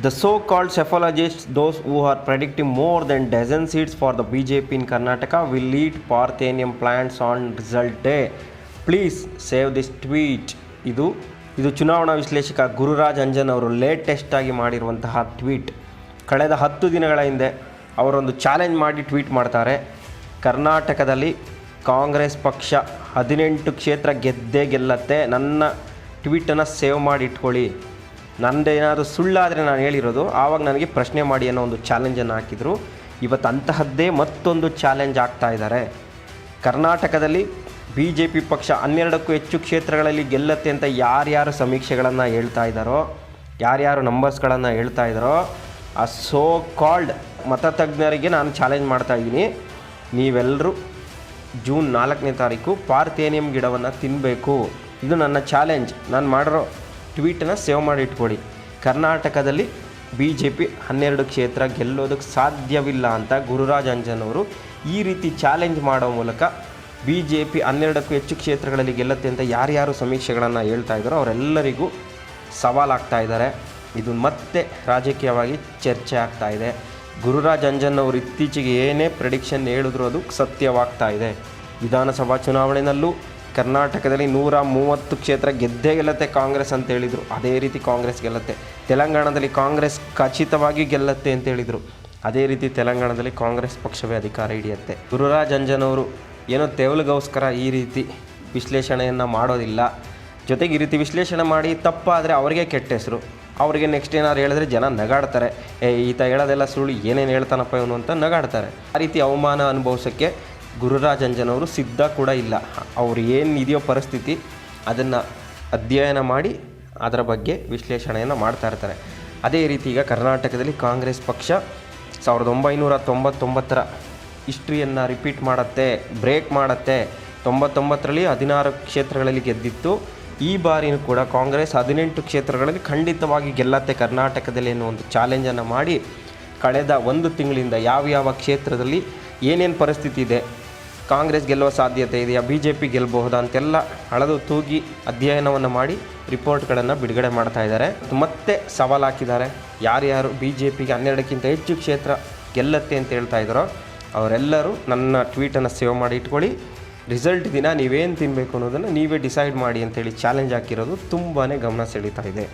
The so-called cephalogists, those who are predicting more than dozen seats for the BJP in Karnataka, will lead Parthenium plants on result day. Please save this tweet. ಇದು ಇದು ಚುನಾವಣಾ ವಿಶ್ಲೇಷಕ ಗುರುರಾಜ್ ಅಂಜನ್ ಅವರು latest ಆಗಿ ಮಾಡಿರುವಂತಹ tweet ಕಳೆದ ಹತ್ತು ದಿನಗಳ ಹಿಂದೆ ಅವರೊಂದು ಚಾಲೆಂಜ್ ಮಾಡಿ ಟ್ವೀಟ್ ಮಾಡ್ತಾರೆ ಕರ್ನಾಟಕದಲ್ಲಿ ಕಾಂಗ್ರೆಸ್ ಪಕ್ಷ ಹದಿನೆಂಟು ಕ್ಷೇತ್ರ ಗೆದ್ದೇ ಗೆಲ್ಲತ್ತೆ ನನ್ನ ಟ್ವೀಟನ್ನು ಸೇವ್ ಮಾಡಿ ಇಟ್ಕೊಳ್ಳಿ ನಂದೇನಾದರೂ ಸುಳ್ಳಾದರೆ ನಾನು ಹೇಳಿರೋದು, ಆವಾಗ ನನಗೆ ಪ್ರಶ್ನೆ ಮಾಡಿ ಅನ್ನೋ ಒಂದು ಚಾಲೆಂಜನ್ನು ಹಾಕಿದರು. ಇವತ್ತು ಅಂತಹದ್ದೇ ಮತ್ತೊಂದು ಚಾಲೆಂಜ್ ಆಗ್ತಾ ಇದ್ದಾರೆ ಕರ್ನಾಟಕದಲ್ಲಿ ಬಿ ಜೆ ಪಿ ಪಕ್ಷ ಹನ್ನೆರಡಕ್ಕೂ ಹೆಚ್ಚು ಕ್ಷೇತ್ರಗಳಲ್ಲಿ ಗೆಲ್ಲತ್ತೆ ಅಂತ ಯಾರ್ಯಾರು ಸಮೀಕ್ಷೆಗಳನ್ನು ಹೇಳ್ತಾ ಇದ್ದಾರೋ ಯಾರ್ಯಾರು ನಂಬರ್ಸ್ಗಳನ್ನು ಹೇಳ್ತಾ ಇದ್ದಾರೋ ಆ ಸೋ ಕಾಲ್ಡ್ ಮತತಜ್ಞರಿಗೆ ನಾನು ಚಾಲೆಂಜ್ ಮಾಡ್ತಾ ಇದ್ದೀನಿ. ನೀವೆಲ್ಲರೂ ಜೂನ್ ನಾಲ್ಕನೇ ತಾರೀಕು ಪಾರ್ಥೇನಿಯಂ ಗಿಡವನ್ನು ತಿನ್ನಬೇಕು ಇದು ನನ್ನ ಚಾಲೆಂಜ್ ನಾನು ಮಾಡಿರೋ ಟ್ವೀಟನ್ನು ಸೇವ್ ಮಾಡಿ ಇಟ್ಕೊಳ್ಳಿ. ಕರ್ನಾಟಕದಲ್ಲಿ ಬಿ ಜೆ ಪಿ ಹನ್ನೆರಡು ಕ್ಷೇತ್ರ ಗೆಲ್ಲೋದಕ್ಕೆ ಸಾಧ್ಯವಿಲ್ಲ ಅಂತ ಗುರುರಾಜ್ ಅಂಜನ್ ಅವರು ಈ ರೀತಿ ಚಾಲೆಂಜ್ ಮಾಡೋ ಮೂಲಕ ಬಿ ಜೆ ಪಿ ಹನ್ನೆರಡಕ್ಕೂ ಹೆಚ್ಚು ಕ್ಷೇತ್ರಗಳಲ್ಲಿ ಗೆಲ್ಲತ್ತೆ ಅಂತ ಯಾರ್ಯಾರು ಸಮೀಕ್ಷೆಗಳನ್ನು ಹೇಳ್ತಾ ಇದ್ದಾರೋ ಅವರೆಲ್ಲರಿಗೂ ಸವಾಲಾಗ್ತಾ ಇದ್ದಾರೆ. ಇದು ಮತ್ತೆ ರಾಜಕೀಯವಾಗಿ ಚರ್ಚೆ ಆಗ್ತಾ ಇದೆ. ಗುರುರಾಜ್ ಅಂಜನ್ ಅವರು ಇತ್ತೀಚೆಗೆ ಏನೇ ಪ್ರೆಡಿಕ್ಷನ್ ಹೇಳಿದ್ರು ಅದು ಸತ್ಯವಾಗ್ತಾ ಇದೆ. ವಿಧಾನಸಭಾ ಚುನಾವಣೆಯಲ್ಲೂ ಕರ್ನಾಟಕದಲ್ಲಿ ನೂರ ಮೂವತ್ತು ಕ್ಷೇತ್ರ ಗೆದ್ದೇ ಗೆಲ್ಲತ್ತೆ ಕಾಂಗ್ರೆಸ್ ಅಂತ ಹೇಳಿದರು. ಅದೇ ರೀತಿ ಕಾಂಗ್ರೆಸ್ ಗೆಲ್ಲತ್ತೆ. ತೆಲಂಗಾಣದಲ್ಲಿ ಕಾಂಗ್ರೆಸ್ ಖಚಿತವಾಗಿ ಗೆಲ್ಲತ್ತೆ ಅಂತ ಹೇಳಿದರು. ಅದೇ ರೀತಿ ತೆಲಂಗಾಣದಲ್ಲಿ ಕಾಂಗ್ರೆಸ್ ಪಕ್ಷವೇ ಅಧಿಕಾರ ಹಿಡಿಯುತ್ತೆ. ಗುರುರಾಜ್ ಅಂಜನ್ ಅವರು ಏನೋ ತೆವಲಿಗೋಸ್ಕರ ಈ ರೀತಿ ವಿಶ್ಲೇಷಣೆಯನ್ನು ಮಾಡೋದಿಲ್ಲ. ಜೊತೆಗೆ ಈ ರೀತಿ ವಿಶ್ಲೇಷಣೆ ಮಾಡಿ ತಪ್ಪಾದರೆ ಅವರಿಗೆ ಕೆಟ್ಟ ಹೆಸರು. ಅವರಿಗೆ ನೆಕ್ಸ್ಟ್ ಏನಾದ್ರು ಹೇಳಿದ್ರೆ ಜನ ನಗಾಡ್ತಾರೆ. ಏ, ಈತ ಹೇಳೋದೆಲ್ಲ ಸುಳ್ಳು, ಏನೇನು ಹೇಳ್ತಾನಪ್ಪ ಇವನು ಅಂತ ನಗಾಡ್ತಾರೆ. ಆ ರೀತಿ ಅವಮಾನ ಅನುಭವಿಸೋಕ್ಕೆ ಗುರುರಾಜ್ ಅಂಜನ್ ಅವರು ಸಿದ್ಧ ಕೂಡ ಇಲ್ಲ. ಅವ್ರು ಏನು ಇದೆಯೋ ಪರಿಸ್ಥಿತಿ ಅದನ್ನು ಅಧ್ಯಯನ ಮಾಡಿ ಅದರ ಬಗ್ಗೆ ವಿಶ್ಲೇಷಣೆಯನ್ನು ಮಾಡ್ತಾ ಇರ್ತಾರೆ. ಅದೇ ರೀತಿ ಈಗ ಕರ್ನಾಟಕದಲ್ಲಿ ಕಾಂಗ್ರೆಸ್ ಪಕ್ಷ ಸಾವಿರದ ಒಂಬೈನೂರ ತೊಂಬತ್ತೊಂಬತ್ತರ ಹಿಸ್ಟ್ರಿಯನ್ನು ರಿಪೀಟ್ ಮಾಡುತ್ತೆ, ಬ್ರೇಕ್ ಮಾಡುತ್ತೆ. ತೊಂಬತ್ತೊಂಬತ್ತರಲ್ಲಿ ಹದಿನಾರು ಕ್ಷೇತ್ರಗಳಲ್ಲಿ ಗೆದ್ದಿತ್ತು. ಈ ಬಾರಿಯೂ ಕೂಡ ಕಾಂಗ್ರೆಸ್ ಹದಿನೆಂಟು ಕ್ಷೇತ್ರಗಳಲ್ಲಿ ಖಂಡಿತವಾಗಿ ಗೆಲ್ಲತ್ತೆ ಕರ್ನಾಟಕದಲ್ಲಿ ಎನ್ನುವ ಒಂದು ಚಾಲೆಂಜನ್ನು ಮಾಡಿ ಕಳೆದ ಒಂದು ತಿಂಗಳಿಂದ ಯಾವ ಯಾವ ಕ್ಷೇತ್ರದಲ್ಲಿ ಏನೇನು ಪರಿಸ್ಥಿತಿ ಇದೆ ಕಾಂಗ್ರೆಸ್ ಗೆಲ್ಲುವ ಸಾಧ್ಯತೆ ಇದೆಯಾ? ಬಿ ಜೆ ಪಿ ಗೆಲ್ಲಬಹುದಾ? ಅಂತೆಲ್ಲ ಹಳದು ತೂಗಿ ಅಧ್ಯಯನವನ್ನು ಮಾಡಿ ರಿಪೋರ್ಟ್ಗಳನ್ನು ಬಿಡುಗಡೆ ಮಾಡ್ತಾ ಇದ್ದಾರೆ. ಮತ್ತೆ ಸವಾಲು ಹಾಕಿದ್ದಾರೆ. ಯಾರ್ಯಾರು ಬಿ ಜೆ ಪಿಗೆ ಹನ್ನೆರಡಕ್ಕಿಂತ ಹೆಚ್ಚು ಕ್ಷೇತ್ರ ಗೆಲ್ಲತ್ತೆ ಅಂತ ಹೇಳ್ತಾ ಇದ್ದಾರೋ, ಅವರೆಲ್ಲರೂ ನನ್ನ ಟ್ವೀಟನ್ನು ಸೇವ್ ಮಾಡಿ ಇಟ್ಕೊಳ್ಳಿ. ರಿಸಲ್ಟ್ ದಿನ ನೀವೇನು ತಿನ್ನಬೇಕು ಅನ್ನೋದನ್ನು ನೀವೇ ಡಿಸೈಡ್ ಮಾಡಿ ಅಂತೇಳಿ ಚಾಲೆಂಜ್ ಹಾಕಿರೋದು ತುಂಬಾ ಗಮನ ಸೆಳೀತಾ ಇದೆ.